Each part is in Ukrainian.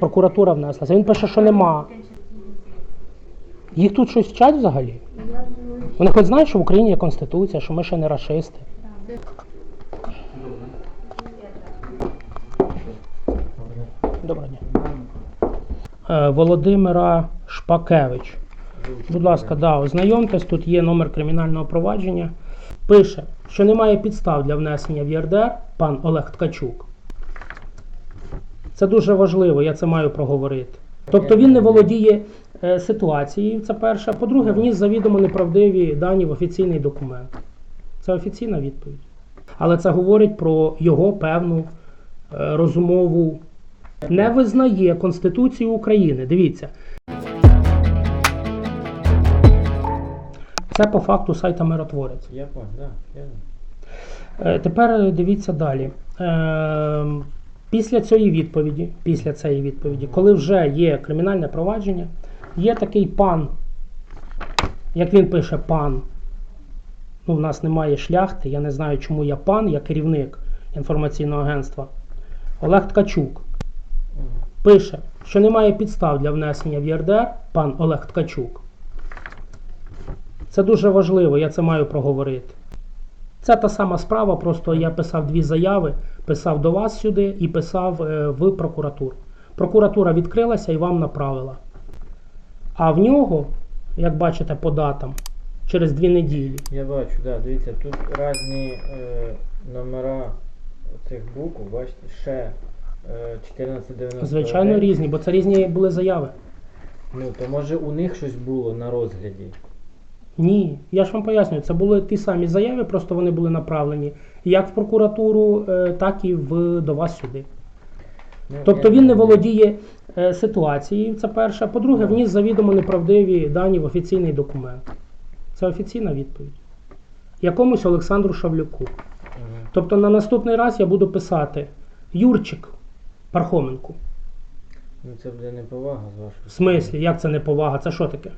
Прокуратура внесла. Він пише, що нема. Їх тут щось вчать взагалі? Вони хоч знають, що в Україні є конституція, що ми ще не расисти. Доброго дня. Е, Володимира Шпакевич. Будь ласка, да, ознайомтесь, тут є номер кримінального провадження. Пише, що немає підстав для внесення в ЄРДР пан Олег Ткачук. Це дуже важливо, я це маю проговорити. Тобто він не володіє е, ситуацією, це перше. По-друге, вніс завідомо неправдиві дані в офіційний документ. Це офіційна відповідь. Але це говорить про його певну е, розумову. Не визнає Конституцію України. Дивіться. Це по факту сайта Миротворець. Я понял, да. Е, Тепер дивіться далі. Після цієї відповіді, після цієї відповіді, коли вже є кримінальне провадження, є такий пан, як він пише, пан. Ну, в нас немає шляхти, я не знаю, чому я пан, я керівник інформаційного агентства. Олег Ткачук пише, що немає підстав для внесення в ЄРДР пан Олег Ткачук. Це дуже важливо, я це маю проговорити. Це та сама справа, просто я писав дві заяви, писав до вас сюди і писав е, в прокуратуру. Прокуратура відкрилася і вам направила. А в нього, як бачите по датам, через дві неділі. Я бачу, да, дивіться, тут різні е, номера цих букв, бачите, ще е, 1490. Звичайно, різні, бо це різні були заяви. Ну, то може у них щось було на розгляді. Ні, я ж вам пояснюю, це були ті самі заяви, просто вони були направлені як в прокуратуру, е, так і в, до вас сюди. Ну, Тобто він не володіє е, ситуацією, це перше. По-друге, вніс завідомо неправдиві дані в офіційний документ. Це офіційна відповідь. Якомусь Олександру Шавлюку. Тобто на наступний раз я буду писати Юрчик Пархоменку. Ну це буде неповага з вашої. В смислі, як це не повага? Це що таке?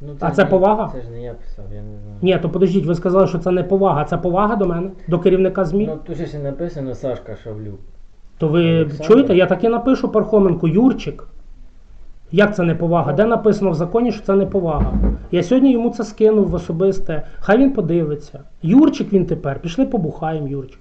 Ну, А це не- повага? Це ж не я писав, я не знаю. Ні, то подождіть, ви сказали, що це не повага. Це повага до мене, до керівника ЗМІ. Ну тут же ще написано Сашка Шавлюк. То ви Олександр. чуєте, я так і напишу Пархоменку Юрчик. Як це не повага? Де написано в законі, що це не повага? Я сьогодні йому це скинув в особисте. Хай він подивиться. Юрчик він тепер. Пішли побухаємо, Юрчик.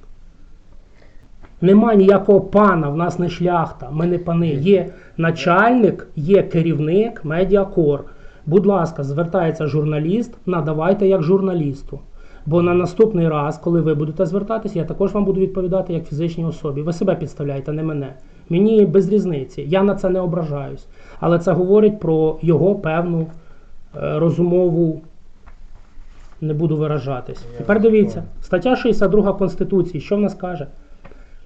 Нема ніякого пана, в нас не шляхта, ми не пани. Є начальник, є керівник, медіакор. Будь ласка, звертається журналіст, надавайте як журналісту. Бо на наступний раз, коли ви будете звертатися, я також вам буду відповідати як фізичній особі. Ви себе підставляєте, не мене. Мені без різниці. Я на це не ображаюсь. Але це говорить про його певну е, розумову. Не буду виражатись. Тепер дивіться, стаття 62 Конституції, що в нас каже?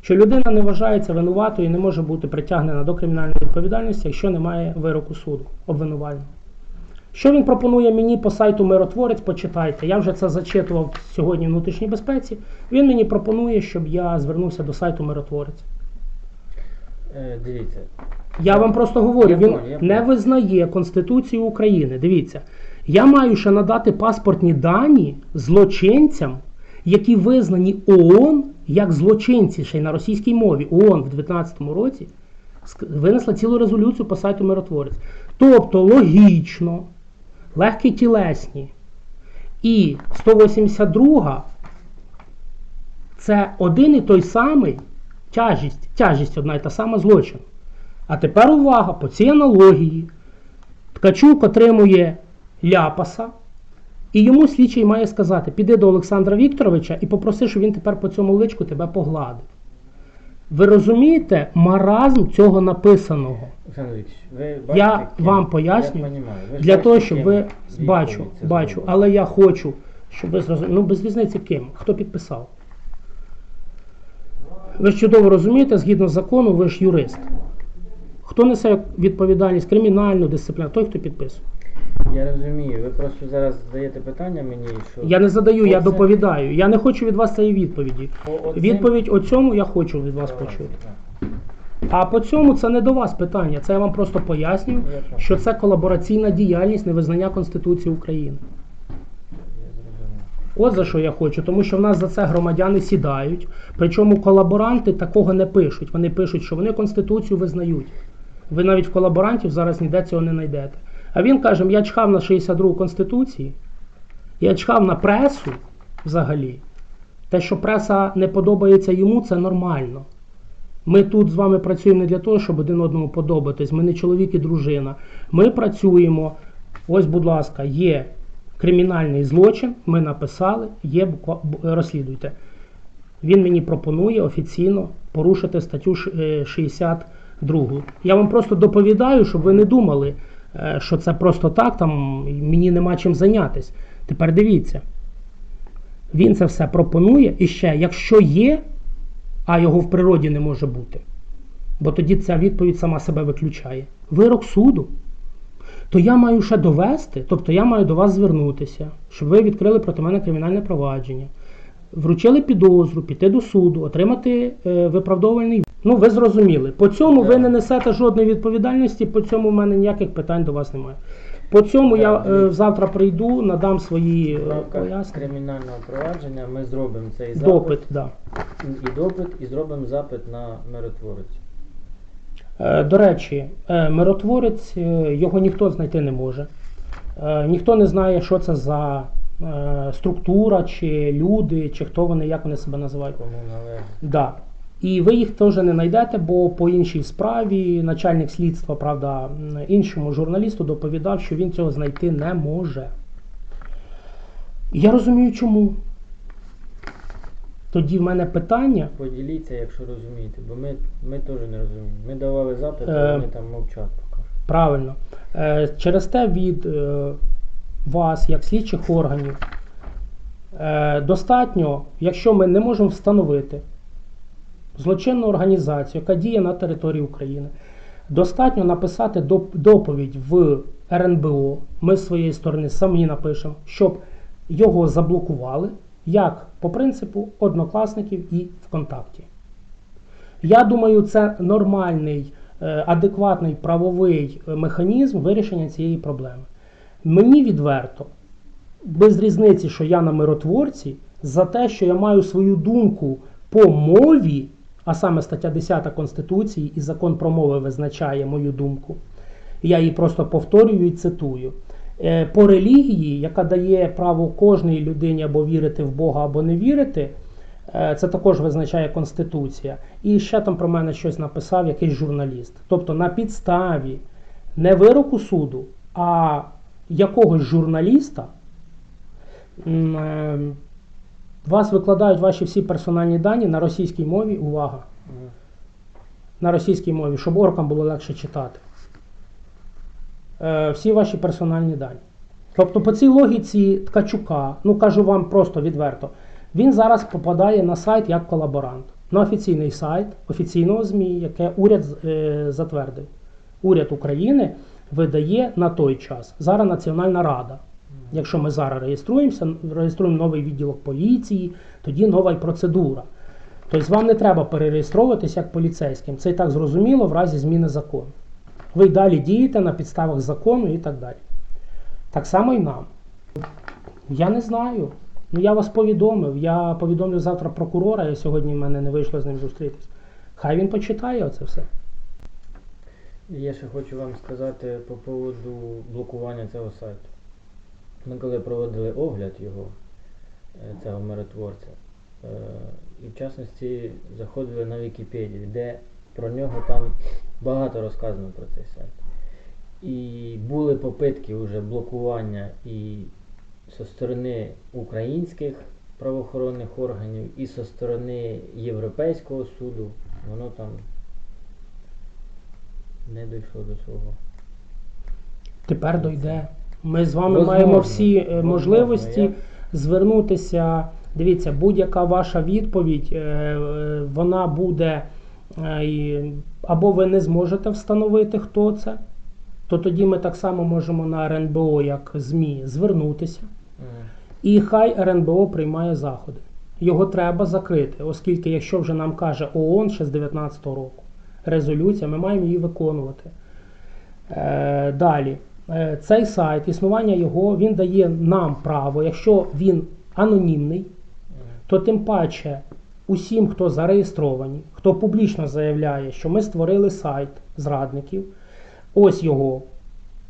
Що людина не вважається винуватою і не може бути притягнена до кримінальної відповідальності, якщо немає вироку суду обвинувального. Що він пропонує мені по сайту Миротворець, почитайте. Я вже це зачитував сьогодні в внутрішній безпеці. Він мені пропонує, щоб я звернувся до сайту Миротворець. Е, дивіться. Я вам просто говорю, Я він понял, я не понял. визнає Конституцію України. Дивіться, я маю ще надати паспортні дані злочинцям, які визнані ООН як злочинці ще й на російській мові. ООН в 2019 році винесла цілу резолюцію по сайту Миротворець. Тобто логічно, легкі тілесні і 182 це один і той самий тяжість, тяжість одна і та сама злочин. А тепер увага, по цій аналогії. Ткачук отримує ляпаса, і йому слідчий має сказати: піди до Олександра Вікторовича і попроси, щоб він тепер по цьому личку тебе погладив. Ви розумієте маразм цього написаного? Ви бачите, Я вам поясню, Для того, щоб ви бачу, бачу, але я хочу, щоб ви зрозуміли. Ну, без різниці ким, хто підписав. Ви ж чудово розумієте, згідно закону, ви ж юрист. Хто несе відповідальність кримінальну, дисциплінарну? Той, хто підписує. Я розумію, ви просто зараз задаєте питання мені, що Я не задаю, я Оце- доповідаю. Я не хочу від вас цієї відповіді. по оцим- Відповідь о цьому я хочу від вас Давайте, почути. так. А по цьому це не до вас питання. Це я вам просто пояснюю, Я що це колабораційна діяльність невизнання Конституції України. Я зрозумів. От за що я хочу, тому що в нас за це громадяни сідають. Причому колаборанти такого не пишуть. Вони пишуть, що вони Конституцію визнають. Ви навіть в колаборантів зараз ніде цього не знайдете. А він каже, я чхав на 62 Конституції, я чхав на пресу взагалі. Те, що преса не подобається йому, це нормально. Ми тут з вами працюємо не для того, щоб один одному подобатись. Ми не чоловік і дружина. Ми працюємо. Ось, будь ласка, є кримінальний злочин, ми написали, є розслідуйте. Він мені пропонує офіційно порушити статтю е, 62. Я вам просто доповідаю, щоб ви не думали, е, що це просто так, там мені нема чим зайнятися. Тепер дивіться. Він це все пропонує і ще, якщо є, а його в природі не може бути, бо тоді ця відповідь сама себе виключає. Вирок суду. То я маю ще довести, тобто я маю до вас звернутися, щоб ви відкрили проти мене кримінальне провадження, вручили підозру, піти до суду, отримати е, виправдовувальний. Ну, ви зрозуміли. По цьому ви не несете жодної відповідальності, по цьому в мене ніяких питань до вас немає. По цьому я е, завтра прийду, надам свої В е, рамках пояснення. кримінального провадження ми зробимо цей Допит, запит да. і допит, і зробимо запит на миротворець. Е, До речі, е, миротворець е, його ніхто знайти не може. Е, Ніхто не знає, що це за е, структура, чи люди, чи хто вони, як вони себе називають. Кому належить. Да. І ви їх теж не знайдете, бо по іншій справі начальник слідства, правда, іншому журналісту доповідав, що він цього знайти не може. Я розумію, чому. Тоді в мене питання. Поділіться, якщо розумієте, бо ми, ми теж не розуміємо. Ми давали запит, Е, вони там мовчать поки. Правильно. Е, Через те від е, вас, як слідчих органів, е, достатньо, якщо ми не можемо встановити злочинну організацію, яка діє на території України, достатньо написати доповідь в РНБО. Ми з своєї сторони самі напишемо, щоб його заблокували, як по принципу однокласників і ВКонтакті. Я думаю, це нормальний, е, адекватний правовий е, механізм вирішення цієї проблеми. Мені відверто, без різниці, що я на миротворці, за те, що я маю свою думку по мові, а саме стаття 10 Конституції і закон про мови визначає мою думку. Я її просто повторюю і цитую. Е, По релігії, яка дає право кожній людині або вірити в Бога, або не вірити, е, це також визначає Конституція. І ще там про мене щось написав якийсь журналіст. Тобто на підставі не вироку суду, а якогось журналіста е, вас викладають ваші всі персональні дані на російській мові. Увага! На російській мові, щоб оркам було легше читати. Е, всі ваші персональні дані. Тобто по цій логіці Ткачука, ну кажу вам просто відверто, він зараз попадає на сайт як колаборант. На офіційний сайт офіційного ЗМІ, яке уряд е, затвердив. Уряд України видає на той час. Зараз Національна Рада. Якщо ми зараз реєструємося, реєструємо новий відділок поліції, тоді нова процедура. Тобто вам не треба перереєстровуватись як поліцейським. Це і так зрозуміло в разі зміни закону. Ви й далі дієте на підставах закону і так далі. Так само і нам. Я не знаю. Ну я вас повідомив. Я повідомлю завтра прокурора, я сьогодні в мене не вийшло з ним зустрітися. Хай він почитає оце все. Я ще хочу вам сказати по поводу блокування цього сайту. Ми коли проводили огляд його, е, цього миротворця, е, і в частності заходили на Вікіпедію, де про нього там багато розказано про цей сайт. І були попитки вже блокування і зі сторони українських правоохоронних органів, і зі сторони Європейського суду. Воно там не дійшло до свого. Тепер дойде. Ми з вами Возможно, маємо всі е, можливості я- звернутися. Дивіться, будь-яка ваша відповідь, е, е, вона буде е, і- або ви не зможете встановити, хто це, то тоді ми так само можемо на РНБО, як ЗМІ, звернутися. Мгм. І хай РНБО приймає заходи. Його треба закрити, оскільки, якщо вже нам каже ООН ще з 19-го року резолюція, ми маємо її виконувати. Е, далі, цей сайт, існування його, він дає нам право, якщо він анонімний, то тим паче усім, хто зареєстровані, хто публічно заявляє, що ми створили сайт зрадників, ось його.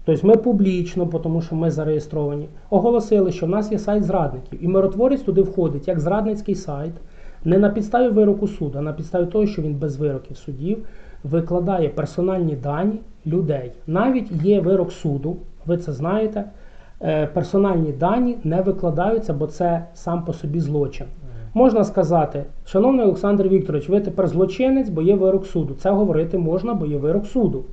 Тобто ми публічно, тому що ми зареєстровані, оголосили, що в нас є сайт зрадників. І миротворець туди входить як зрадницький сайт, не на підставі вироку суду, а на підставі того, що він без вироків судів викладає персональні дані людей. Навіть є вирок суду, ви це знаєте. е, Персональні дані не викладаються, бо це сам по собі злочин. Можна сказати, шановний Олександр Вікторович, ви тепер злочинець, бо є вирок суду. Це говорити можна, бо є вирок суду.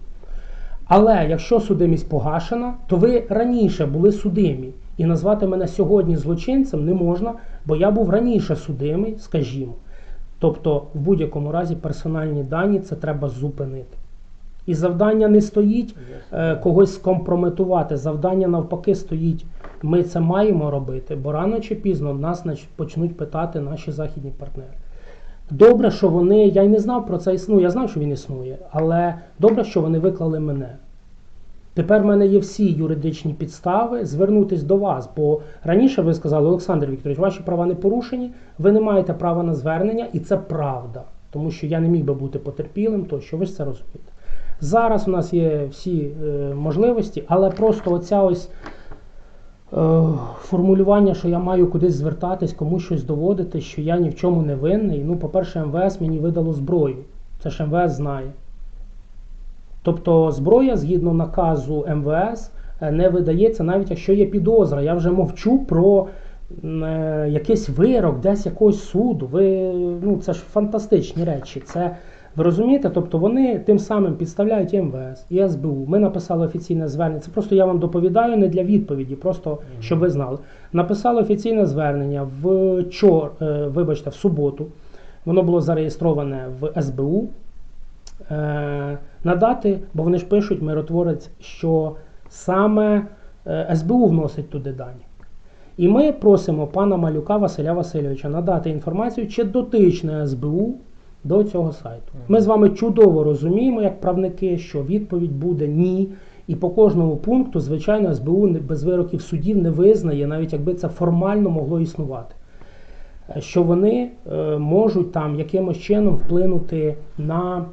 Але якщо судимість погашена, то ви раніше були судимі. І назвати мене сьогодні злочинцем не можна, бо я був раніше судимий, скажімо. Тобто, в будь-якому разі персональні дані це треба зупинити. І завдання не стоїть е, когось скомпрометувати. Завдання навпаки стоїть. Ми це маємо робити, бо рано чи пізно нас почнуть питати наші західні партнери. Добре, що вони, я й не знав про це існує, я знав, що він існує, але добре, що вони виклали мене. Тепер в мене є всі юридичні підстави звернутись до вас, бо раніше ви сказали, Олександр Вікторович, ваші права не порушені, ви не маєте права на звернення, і це правда, тому що я не міг би бути потерпілим, то що ви ж це розумієте. Зараз у нас є всі е, можливості, але просто оця ось е, формулювання, що я маю кудись звертатись, комусь щось доводити, що я ні в чому не винний. Ну, по-перше, МВС мені видало зброю. Це ж МВС знає. Тобто зброя, згідно наказу МВС, е, не видається, навіть якщо є підозра. Я вже мовчу про е, якийсь вирок, десь якогось суду. Ви, ну, це ж фантастичні речі. Це, ви розумієте? Тобто вони тим самим підставляють і МВС і СБУ. Ми написали офіційне звернення. Це просто я вам доповідаю не для відповіді, просто щоб ви знали. Написали офіційне звернення в чор, е, вибачте, в суботу. Воно було зареєстроване в СБУ. Е, надати, бо вони ж пишуть миротворець, що саме е, СБУ вносить туди дані. І ми просимо пана Малюка Василя Васильовича надати інформацію, чи дотичне СБУ до цього сайту. Ми з вами чудово розуміємо, як правники, що відповідь буде ні. І по кожному пункту, звичайно, СБУ без вироків судів не визнає, навіть якби це формально могло існувати. Е, Що вони е, можуть там якимось чином вплинути на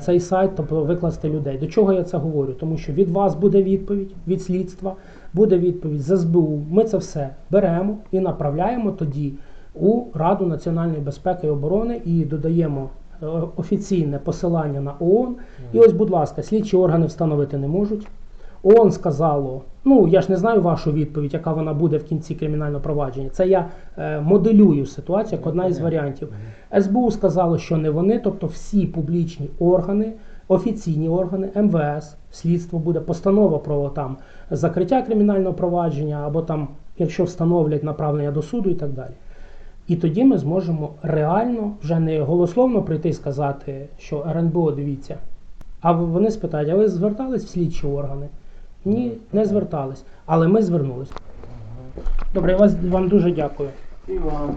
цей сайт, тобто викласти людей. До чого я це говорю? Тому що від вас буде відповідь, від слідства, буде відповідь з СБУ. Ми це все беремо і направляємо тоді у Раду національної безпеки і оборони і додаємо е, офіційне посилання на ООН. І ось, будь ласка, слідчі органи встановити не можуть. ООН сказало, ну я ж не знаю вашу відповідь, яка вона буде в кінці кримінального провадження. Це я е, моделюю ситуацію як одна із варіантів. СБУ сказало, що не вони, тобто всі публічні органи, офіційні органи, МВС, слідство буде постанова про там закриття кримінального провадження або там, якщо встановлять направлення до суду і так далі. І тоді ми зможемо реально вже не голословно прийти і сказати, що РНБО, дивіться. А вони спитають, а ви звертались в слідчі органи? Ні, не звертались. Але ми звернулись. Добре, я вас вам дуже дякую. І вам.